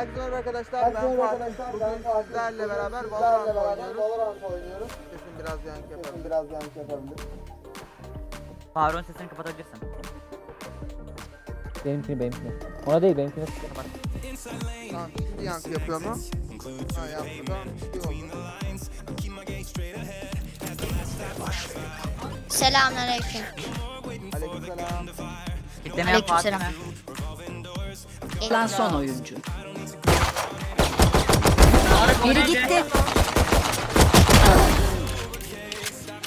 Herkese merhaba arkadaşlar. Ben Fatih. Bugün sizlerle beraber Valorant oynuyoruz. Valorant oynuyoruz. Sesim biraz yankı yapabilir. Biraz yanlış yapabilir. Faruk'un sesini kapatabilirsin. Benimkini benimkini. Ona değil benimkini. Kapat. Tamam şimdi yankı yapıyor mu? Ha yaptı. Selamünaleyküm. Aleykümselam. Kitlemeyen Fatih mi? Lan son oyuncu. Biri gitti.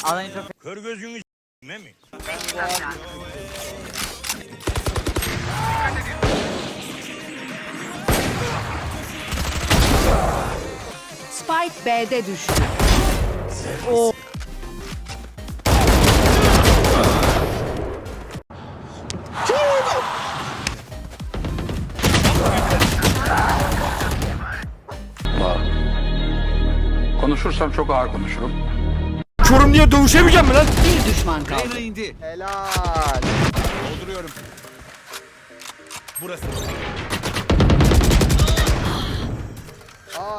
Alanı çok Kör gözünü s**me mi? Spike B'de düştü. Konuşursam çok ağır konuşurum. Çorum diye dövüşemeyeceğim mi lan? Bir düşman kaldı. Helal. Dolduruyorum. Burası.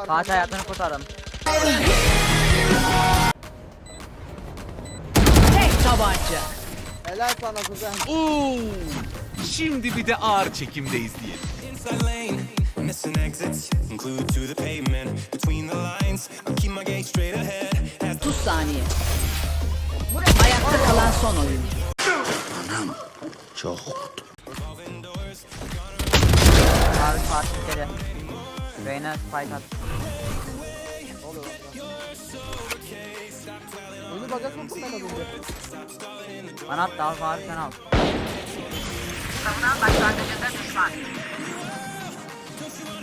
Fatih hayatını kurtardım. Tek tabanca. helal sana kuzen. Oo! Şimdi bir de ağır çekimdeyiz diyelim. Missing exits, glued to the pavement. Between the lines, I keep my gaze straight ahead. As 30 saniye. Ayakta kalan son oyuncu. Faruk Fatih geri. Reyna spike at. Oyunu baga soktum ben az önce. Bana at da al Faruk sen al.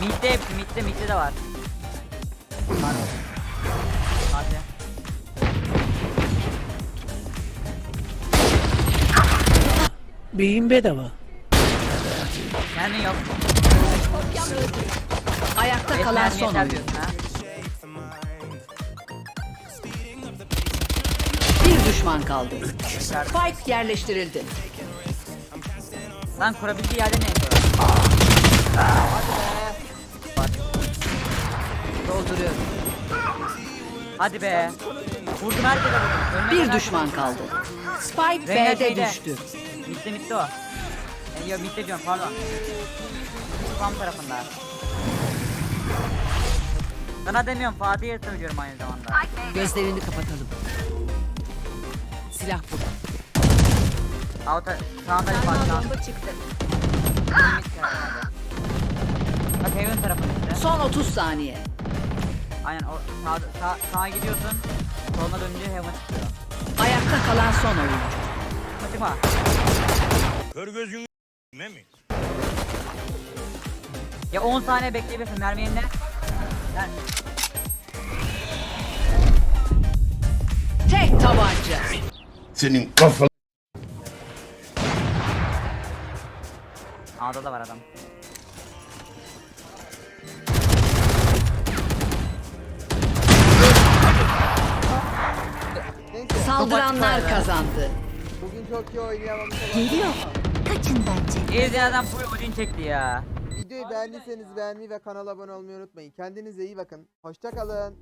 Midde hepsi midde midde de var. Hadi. Hadi. Beyin bedava. Kendin yok. Ayakta kalan son yeter oyuncu. diyorsun ha. Bir düşman kaldı. Spike yerleştirildi. Lan kurabildiği yerde ne? Dolduruyorum. Hadi be. Vurdum herkese vurdum. Önüme Bir gelen düşman kaldı. Spike Reyna B'de şeyde. düştü. Mitte mitte o. E, yok mitte diyorum pardon. Tam tarafında. Sana demiyorum Fatih'e söylüyorum aynı zamanda. Gözlerini kapatalım. Silah burada. Alta, sağında bir parça. çıktı. Bak Heaven tarafında işte. Son 30 saniye. Aynen o sağ, sağ, sağa gidiyorsun. Soluna dönünce Heaven çıkıyor. Ayakta kalan son oyuncu. Fatima. Kör gözünü s**me mi? Ya 10 saniye bekleyebilirsin mermi yerine. Lan Tek tabanca. senin kafa A'da da var adam. Saldıranlar kazandı. bugün çok iyi oynayamamış olan. Geliyor. Kaçın bence. Adam full Odin çekti ya. Videoyu beğendiyseniz beğenmeyi ve kanala abone olmayı unutmayın. Kendinize iyi bakın. Hoşça kalın.